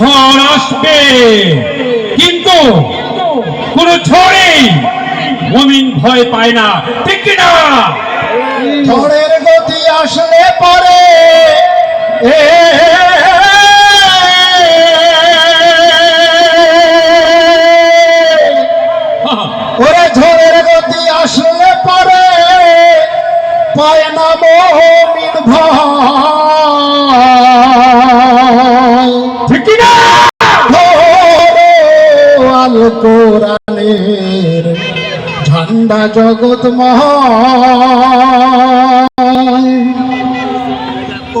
ঝড় আসবে। কিন্তু কোন ঝড়েই মমিন ভয় পায় না, ঠিক কিনা? ঝড়ের গতি আসলে পরে। ওরে ঝড়ের গতি আসলে পরে। পায় না মমিন ভয়। কোরআনের ঝান্ডা জগৎ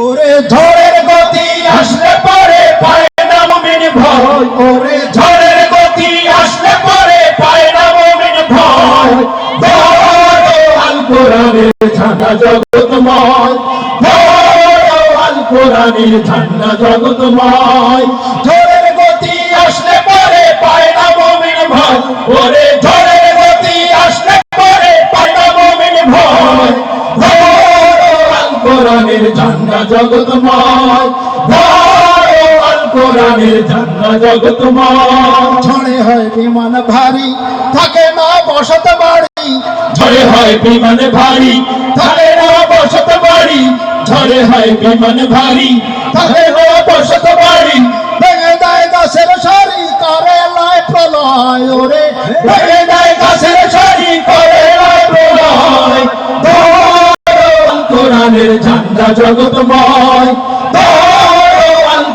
ওরে ঝড়ের গতি আসলে পরে পায় ভয়। ওরে ঝড়ের গতি আসলে পরে পায় ভয়। আল কোরআনের ঝান্ডা জগৎময় কোরআনের ঝান্ডা ঝড়ের গতি আসলে পরে মমিন ভয়। আল কোরআনের আল জগৎময়। ঝড়ে হয় বিমান ভারী থাকে না বসত বাড়ি। ঝড়ে হয় বিমান ভারী থাকে না বসত বাড়ি। ঝড়ে হয় বিমান ভারী থাকে না বসত বাড়ি। ভেঙে দেয় গাছের সারি করে লয় প্রলয়। ওরে ভেঙে দেয় গাছের সারি করে লয় প্রলয় ধরো আল কোরআনের ঝান্ডা জগৎময়।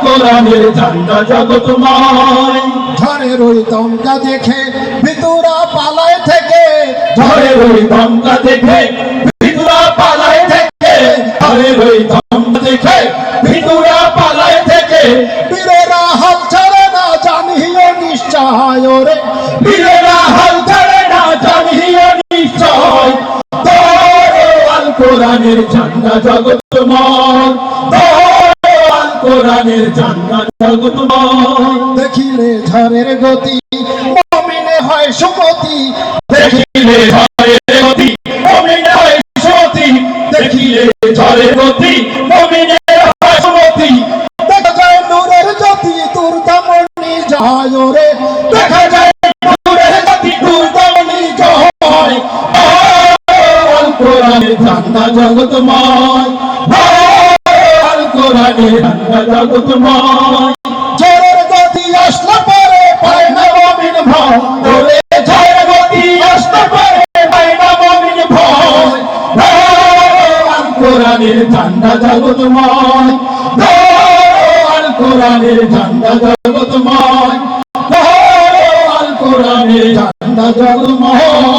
কোরআনের ঝান্ডা জগৎময়। ঝড়ের ওই দমকা দেখে ভিতুরা পালায় থেকে। ঝড়ের ওই দমকা দেখে নিশ্চয় ওরে বীরেরা হাল ছাড়ে না জানিও নিশ্চয়। আল কোরআনের ঝান্ডা জগৎময়। আল কোরআনের ঝান্ডা জগৎময়। দেখিলে ঝড়ের গতি মমিনে হয় সুমতি। দেখিলে ঝড়ের গতি মমিনে হয় সুমতি। দেখিলে ঝড়ের গতি মমিনে জগৎময় আল কোরআনের ঝান্ডা জগৎময় ঝড়ের গতি আসলে পরে পায় না মমিন ভয়। ওরে ঝড়ের গতি আসলে পরে পায় না মমিন ভয়। কোরআনের ঝান্ডা জগৎময় আল কোরআনের ঝান্ডা জগৎময় আল কোরআনের ঝান্ডা জগৎময়